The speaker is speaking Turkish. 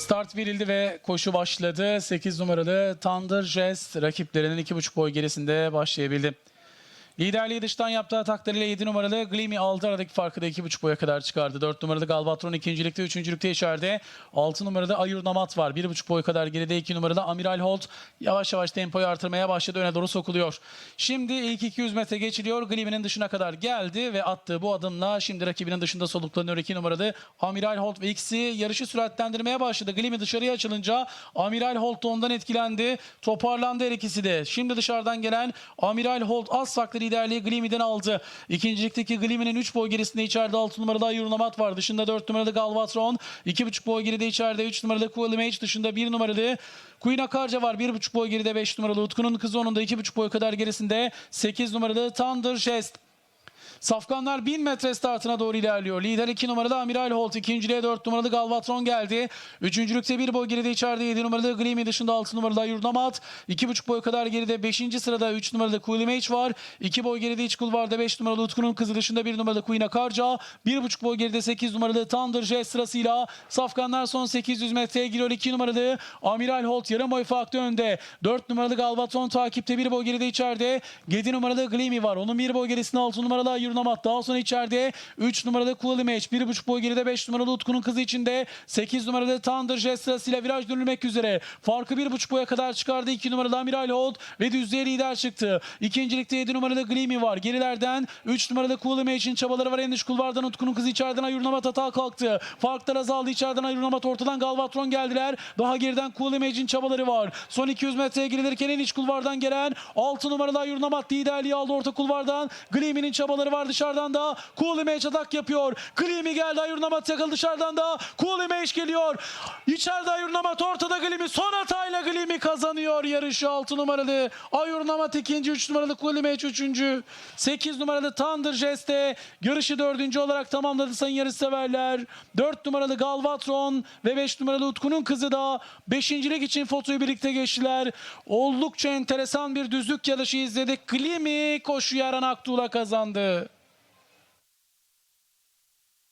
Start verildi ve koşu başladı. 8 numaralı Thunder Jest rakiplerinin 2,5 boy gerisinde başlayabildi. Liderliği dıştan yaptığı ataklarıyla 7 numaralı Glimi aldı. Aradaki farkı da 2,5 boya kadar çıkardı. 4 numaralı Galvatron ikincilikte, üçüncülükte içeride. 6 numaralı Ayur Namat var. 1,5 boy kadar geride 2 numaralı Amiral Holt yavaş yavaş tempoyu artırmaya başladı. Öne doğru sokuluyor. Şimdi ilk 200 metre geçiliyor. Glimi'nin dışına kadar geldi ve attığı bu adımla şimdi rakibinin dışında soluklanıyor 2 numaralı Amiral Holt ve ikisi yarışı süratlendirmeye başladı. Glimi dışarıya açılınca Amiral Holt da ondan etkilendi. Toparlandı her ikisi de. Şimdi dışarıdan gelen Amiral Holt az farklı liderliği Glimi'den aldı. İkincilikteki Glimi'nin 3 boy gerisinde içeride 6 numaralı Ayurnamat var. Dışında 4 numaralı Galvatron. 2,5 boy geride içeride 3 numaralı Cool Image. Dışında 1 numaralı Queen Akarca var. 1,5 boy geride 5 numaralı Utku'nun kızı onun da 2,5 boy kadar gerisinde 8 numaralı Thunder Jest. Safkanlar 1000 metre startına doğru ilerliyor. Lider 2 numaralı Amiral Holt. ikinciliğe 4 numaralı Galvatron geldi. Üçüncülükte bir boy geride içeride 7 numaralı Glimi dışında 6 numaralı Ayurnamat. 2,5 boy kadar geride 5. sırada 3 numaralı Cool Image var. 2 boy geride iç kulvarda 5 numaralı Utku'nun kızı dışında 1 numaralı Queen Akarca. 1,5 boy geride 8 numaralı Thunder Jet sırasıyla Safkanlar son 800 metreye giriyor. 2 numaralı Amiral Holt yarım boy farklı önde. 4 numaralı Galvatron takipte 1 boy geride içeride. 7 numaralı Glimi var. Onun 1 boy gerisinde 6 numaralı Ayurnamat. Daha sonra içeride 3 numaralı Cool Image. 1,5 boy geride 5 numaralı Utku'nun kızı içinde. 8 numaralı Thunder Jet sırasıyla viraj dönülmek üzere. Farkı 1,5 boya kadar çıkardı. 2 numaralı Amiral Holt ve düzlüğe lider çıktı. İkincilikte 7 numaralı Glimi var. Gerilerden 3 numaralı Cool Image'in çabaları var. En kulvardan Utku'nun kızı içeriden Ayurnamat atağa kalktı. Farklar azaldı. İçeriden Ayurnamat ortadan Galvatron geldiler. Daha geriden Image'in çabaları var. Son 200 metreye girilirken en kulvardan gelen 6 numaralı Ayurnamat liderliği aldı orta kulvardan. Glimi'nin çabaları var dışarıdan da. Image atak yapıyor. Glimi geldi Ayurnamat yakaladı dışarıdan da. Image geliyor. İçeride Ayurnamat ortada Glimi. Son hatayla Glimi kazanıyor yarışı 6 numaralı. Ayurnamat ikinci, 3 numaralı Image üçüncü. 8 numaralı Thunder Jeste yarışı dördüncü olarak tamamladı sayın yarışseverler. 4 numaralı Galvatron ve 5 numaralı Utku'nun kızı da 5. için fotoyu birlikte geçtiler. Oldukça enteresan bir düzlük yarışı izledik. Glimi koşu Yaran Aktuğ'la kazandı.